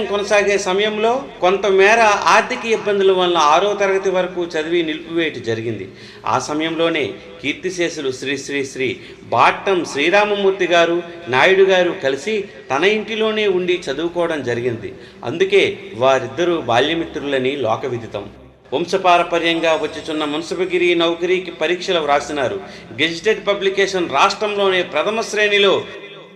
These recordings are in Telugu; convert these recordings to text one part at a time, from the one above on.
కొనసాగే సమయంలో కొంతమేర ఆర్థిక ఇబ్బందుల వల్ల ఆరో తరగతి వరకు చదివి నిలిపివేయట జరిగింది. ఆ సమయంలోనే కీర్తిశేషులు శ్రీ శ్రీ శ్రీ బాట్టం శ్రీరామమూర్తి గారు నాయుడు గారు కలిసి తన ఇంటిలోనే ఉండి చదువుకోవడం జరిగింది. అందుకే వారిద్దరూ బాల్యమిత్రులని లోకవిదితం. వంశపారపర్యంగా వచ్చుచున్న మున్సిపగిరి నౌకరీకి పరీక్షలు వ్రాసినారు. గెజిటెడ్ పబ్లికేషన్ రాష్ట్రంలోనే ప్రథమ శ్రేణిలో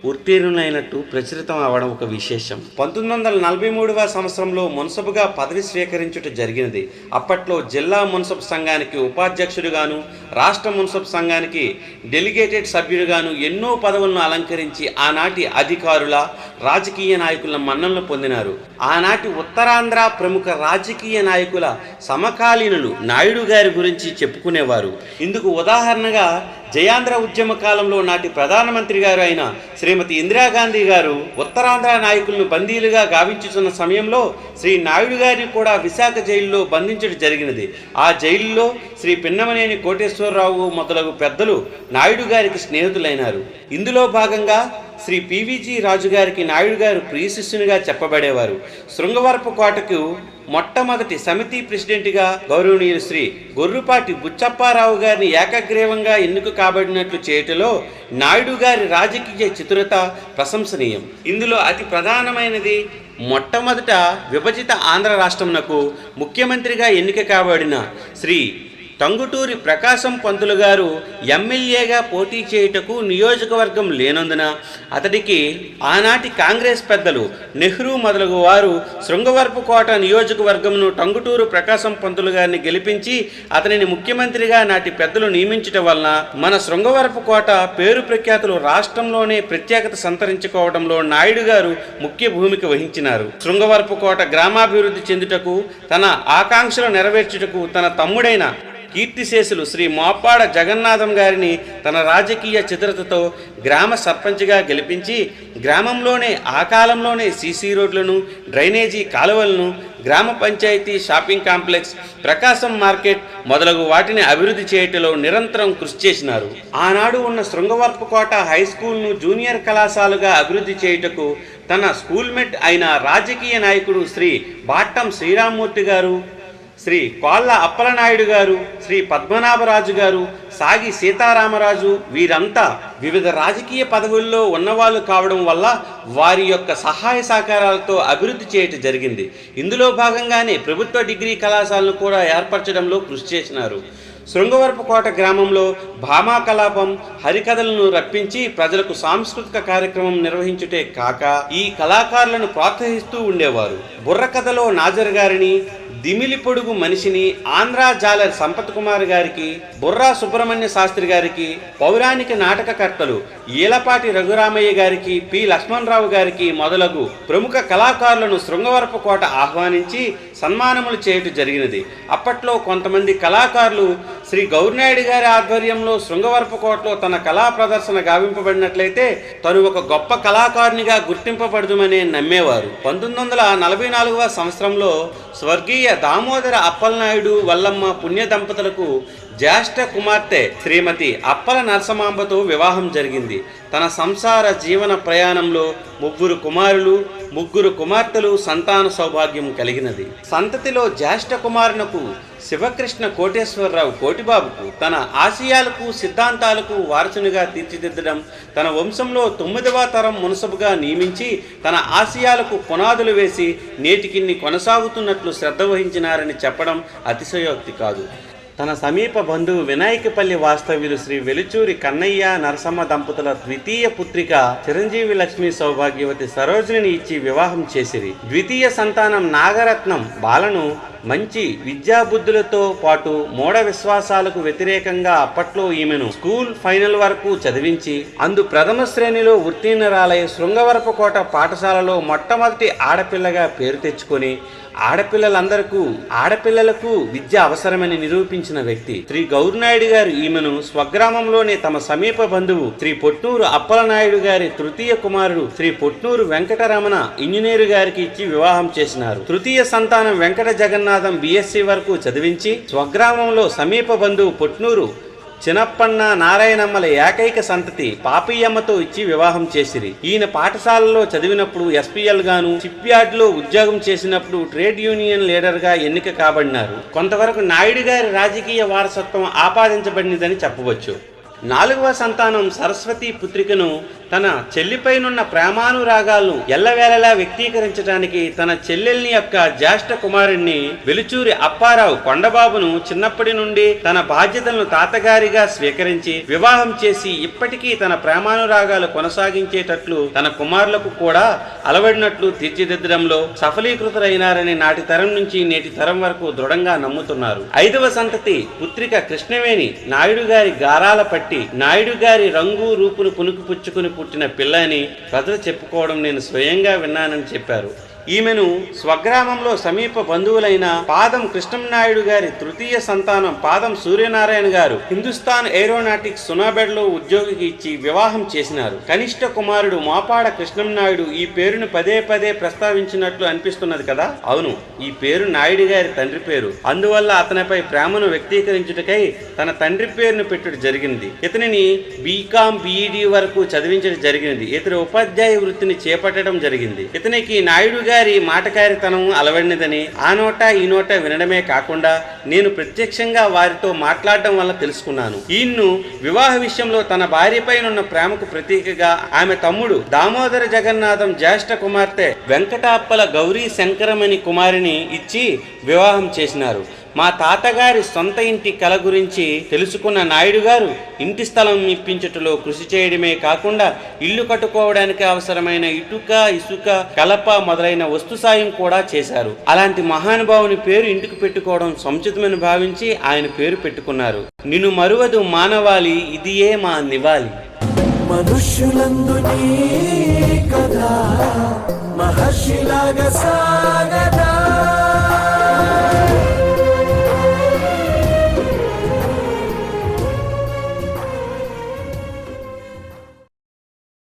ఉత్తీర్ణులైనట్టు ప్రచురితం అవడం ఒక విశేషం. పంతొమ్మిది వందల నలభై మూడవ సంవత్సరంలో మున్సబుగా పదవి స్వీకరించుట జరిగినది. అప్పట్లో జిల్లా మున్సబ్ సంఘానికి ఉపాధ్యక్షుడుగాను రాష్ట్ర మున్సబ్ సంఘానికి డెలిగేటెడ్ సభ్యుడుగాను ఎన్నో పదవులను అలంకరించి ఆనాటి అధికారుల రాజకీయ నాయకుల మన్ననలు పొందినారు. ఆనాటి ఉత్తరాంధ్ర ప్రముఖ రాజకీయ నాయకుల సమకాలీనులు నాయుడు గారి గురించి చెప్పుకునేవారు. ఇందుకు ఉదాహరణగా జయాంధ్ర ఉద్యమ కాలంలో నాటి ప్రధానమంత్రి గారు అయిన శ్రీమతి ఇందిరాగాంధీ గారు ఉత్తరాంధ్ర నాయకులను బందీలుగా గావించుతున్న సమయంలో శ్రీ నాయుడు గారిని కూడా విశాఖ జైల్లో బంధించడం జరిగినది. ఆ జైలులో శ్రీ పిన్నమనేని కోటేశ్వరరావు మొదలగు పెద్దలు నాయుడు గారికి స్నేహితులైనారు. ఇందులో భాగంగా శ్రీ పివిజి రాజు గారికి నాయుడు గారు ప్రియ శిష్యునిగా చెప్పబడేవారు. శృంగవరపు కోటకు మొట్టమొదటి సమితి ప్రెసిడెంట్గా గౌరవనీయులు శ్రీ గొర్రుపాటి బుచ్చప్పారావు గారిని ఏకగ్రీవంగా ఎన్నిక కాబడినట్లు చేయటలో నాయుడు గారి రాజకీయ చతురత ప్రశంసనీయం. ఇందులో అతి ప్రధానమైనది మొట్టమొదట విభజిత ఆంధ్ర రాష్ట్రమునకు ముఖ్యమంత్రిగా ఎన్నిక కాబడిన శ్రీ టంగుటూరి ప్రకాశం పంతులు గారు ఎమ్మెల్యేగా పోటీ చేయుటకు నియోజకవర్గం లేనందున అతడికి ఆనాటి కాంగ్రెస్ పెద్దలు నెహ్రూ మొదలగు వారు శృంగవరపుకోట నియోజకవర్గంను టంగుటూరు ప్రకాశం పంతులు గారిని గెలిపించి అతనిని ముఖ్యమంత్రిగా నాటి పెద్దలు నియమించటం వలన మన శృంగవరపుకోట పేరు ప్రఖ్యాతులు రాష్ట్రంలోనే ప్రత్యేకత సంతరించుకోవడంలో నాయుడు గారు ముఖ్య భూమిక వహించినారు. శృంగవరపుకోట గ్రామాభివృద్ధి చెందుటకు తన ఆకాంక్షలు నెరవేర్చుటకు తన తమ్ముడైన కీర్తిశేషులు శ్రీ మోపాడ జగన్నాథం గారిని తన రాజకీయ చిత్రతతో గ్రామ సర్పంచ్గా గెలిపించి గ్రామంలోనే ఆ కాలంలోనే సీసీ రోడ్లను డ్రైనేజీ కాలువలను గ్రామ panchayat shopping complex Prakasam market మొదలగు వాటిని అభివృద్ధి చేయటంలో నిరంతరం కృషి చేసినారు. ఆనాడు ఉన్న శృంగవరపుకోట హై స్కూల్ను జూనియర్ కళాశాలగా అభివృద్ధి చేయుటకు తన స్కూల్మేట్ అయిన రాజకీయ నాయకుడు శ్రీ బాట్టం శ్రీరామ్మూర్తి గారు శ్రీ కోళ్ళ అప్పలనాయుడు గారు శ్రీ పద్మనాభరాజు గారు సాగి సీతారామరాజు వీరంతా వివిధ రాజకీయ పదవుల్లో ఉన్నవాళ్ళు కావడం వల్ల వారి యొక్క సహాయ సహకారాలతో అభివృద్ధి చేయటం జరిగింది. ఇందులో భాగంగానే ప్రభుత్వ డిగ్రీ కళాశాలను కూడా ఏర్పరచడంలో కృషి చేసినారు. శృంగవరపుకోట గ్రామంలో భామా కలాపం హరికథలను రప్పించి ప్రజలకు సాంస్కృతిక కార్యక్రమం నిర్వహించుటే కాక ఈ కళాకారులను ప్రోత్సహిస్తూ ఉండేవారు. బుర్రకథలో నాజర్ గారిని దిమిలి పొడుగు మనిషిని ఆంధ్రా జాలర్ సంపత్ కుమార్ గారికి బుర్రా సుబ్రహ్మణ్య శాస్త్రి గారికి పౌరాణిక నాటకకర్తలు ఈలపాటి రఘురామయ్య గారికి పి లక్ష్మణరావు గారికి మొదలగు ప్రముఖ కళాకారులను శృంగవరపు కోట ఆహ్వానించి సన్మానములు చేయటం జరిగినది. అప్పట్లో కొంతమంది కళాకారులు శ్రీ గౌరినాయుడు గారి ఆధ్వర్యంలో శృంగవరపుకోటలో తన కళా ప్రదర్శన గావింపబడినట్లయితే తను ఒక గొప్ప కళాకారునిగా గుర్తింపబడదుమని నమ్మేవారు. పంతొమ్మిది వందల నలభై నాలుగవ సంవత్సరంలో స్వర్గీయ దామోదర అప్పలనాయుడు వల్లమ్మ పుణ్య దంపతులకు జ్యేష్ఠ కుమార్తె శ్రీమతి అప్పల నరసమాంబతో వివాహం జరిగింది. తన సంసార జీవన ప్రయాణంలో ముగ్గురు కుమారులు ముగ్గురు కుమార్తెలు సంతాన సౌభాగ్యం కలిగినది. సంతతిలో జ్యేష్ఠ కుమారునకు శివకృష్ణ కోటేశ్వరరావు కోటిబాబుకు తన ఆశయాలకు సిద్ధాంతాలకు వారసునిగా తీర్చిదిద్దడం తన వంశంలో తొమ్మిదవ తరం మునసబుగా నియమించి తన ఆశయాలకు పునాదులు వేసి నేటికిన్ని కొనసాగుతున్నట్లు శ్రద్ధ వహించినారని చెప్పడం అతిశయోక్తి కాదు. తన సమీప బంధువు వినాయకపల్లి వాస్తవ్యులు శ్రీ వెలుచూరి కన్నయ్య నరసమ్మ దంపతుల ద్వితీయ పుత్రిక చిరంజీవి లక్ష్మి సౌభాగ్యవతి సరోజిని ఇచ్చి వివాహం చేసిరి. ద్వితీయ సంతానం నాగరత్నం బాలను మంచి విద్యాబుద్ధులతో పాటు మూఢ విశ్వాసాలకు వ్యతిరేకంగా అప్పట్లో ఈమెను స్కూల్ ఫైనల్ వరకు చదివించి అందు ప్రథమ శ్రేణిలో ఉత్తీర్ణరాలై శృంగవరపుకోట పాఠశాలలో మొట్టమొదటి ఆడపిల్లగా పేరు తెచ్చుకొని ఆడపిల్లలందరకు ఆడపిల్లలకు విద్య అవసరమని సంబంధించిన వ్యక్తి. శ్రీ గౌరినాయుడు గారు ఈమెను స్వగ్రామంలోని తమ సమీప బంధువు శ్రీ పొట్నూరు అప్పలనాయుడు గారి తృతీయ కుమారుడు శ్రీ పొట్నూరు వెంకటరమణ ఇంజనీరు గారికి ఇచ్చి వివాహం చేసినారు. తృతీయ సంతానం వెంకట జగన్నాథం బీఎస్సీ వరకు చదివించి స్వగ్రామంలో సమీప బంధువు పొట్నూరు చినప్పన్న నారాయణమ్మల ఏకైక సంతతి పాపియమ్మతో ఇచ్చి వివాహం చేసిరి. ఈయన పాఠశాలలో చదివినప్పుడు ఎస్పీఎల్ గాను షిప్యార్డ్లో ఉద్యోగం చేసినప్పుడు ట్రేడ్ యూనియన్ లీడర్గా ఎన్నిక కాబడినారు. కొంతవరకు నాయుడు గారి రాజకీయ వారసత్వం ఆపాదించబడినదని చెప్పవచ్చు. నాలుగవ సంతానం సరస్వతి పుత్రికను తన చెల్లిపైనున్న ప్రేమానురాగాలను ఎల్లవేళలా వ్యక్తీకరించడానికి తన చెల్లెల్ని యొక్క జ్యేష్ఠ కుమారుణ్ణి వెలుచూరి అప్పారావు కొండబాబును చిన్నప్పటి నుండి తన బాధ్యతలను తాతగారిగా స్వీకరించి వివాహం చేసి ఇప్పటికీ తన ప్రేమానురాగాలు కొనసాగించేటట్లు తన కుమారులకు కూడా అలవడినట్లు తీర్చిదిద్దడంలో సఫలీకృతులైనారని నాటి తరం నుంచి నేటి తరం వరకు దృఢంగా నమ్ముతున్నారు. ఐదవ సంతతి పుత్రిక కృష్ణవేణి నాయుడు గారి గారాల పట్టి నాయుడు గారి రంగు రూపును పుణుకుపుచ్చుకుని పుట్టిన పిల్ల అని చెప్పుకోవడం నేను స్వయంగా విన్నానని చెప్పారు. ఈమెను స్వగ్రామంలో సమీప బంధువులైన పాదం కృష్ణంనాయుడు గారి తృతీయ సంతానం పాదం సూర్యనారాయణ గారు హిందుస్థాన్ ఏరోనాటిక్స్ సునాబెడ్లో ఉద్యోగికి ఇచ్చి వివాహం చేసినారు. కనిష్ట కుమారుడు మాపాడ కృష్ణంనాయుడు ఈ పేరును పదే పదే ప్రస్తావించినట్లు అనిపిస్తున్నది కదా? అవును ఈ పేరు నాయుడు గారి తండ్రి పేరు. అందువల్ల అతనిపై ప్రేమను వ్యక్తీకరించుటకై తన తండ్రి పేరును పెట్టుడు జరిగింది ఇతనిని బీకామ్ బీఈడి వరకు చదివించడం జరిగింది ఇతని ఉపాధ్యాయ వృత్తిని చేపట్టడం జరిగింది. ఇతనికి నాయుడు గారి గారి మాటకారితనం అలవడినదని ఆ నోట ఈ నోట వినడమే కాకుండా నేను ప్రత్యక్షంగా వారితో మాట్లాడడం వల్ల తెలుసుకున్నాను. ఈయన్ను వివాహ విషయంలో తన భార్యపైనున్న ప్రేమకు ప్రతీకగా ఆమె తమ్ముడు దామోదర జగన్నాథం జ్యేష్ఠ కుమార్తె వెంకటాప్పల గౌరీ శంకరమణి కుమారిని ఇచ్చి వివాహం చేసినారు. మా తాతగారి సొంత ఇంటి కల గురించి తెలుసుకున్న నాయుడు గారు ఇంటి స్థలం ఇప్పించుటలో కృషి చేయడమే కాకుండా ఇల్లు కట్టుకోవడానికి అవసరమైన ఇటుక ఇసుక కలప మొదలైన వస్తు సాయం కూడా చేశారు. అలాంటి మహానుభావుని పేరు ఇంటికి పెట్టుకోవడం సముచితమని భావించి ఆయన పేరు పెట్టుకున్నారు. నిన్ను మరువదు మానవాళి ఇదియే మా నివాలి మనుష్యులందు నీ మహర్షిలాగా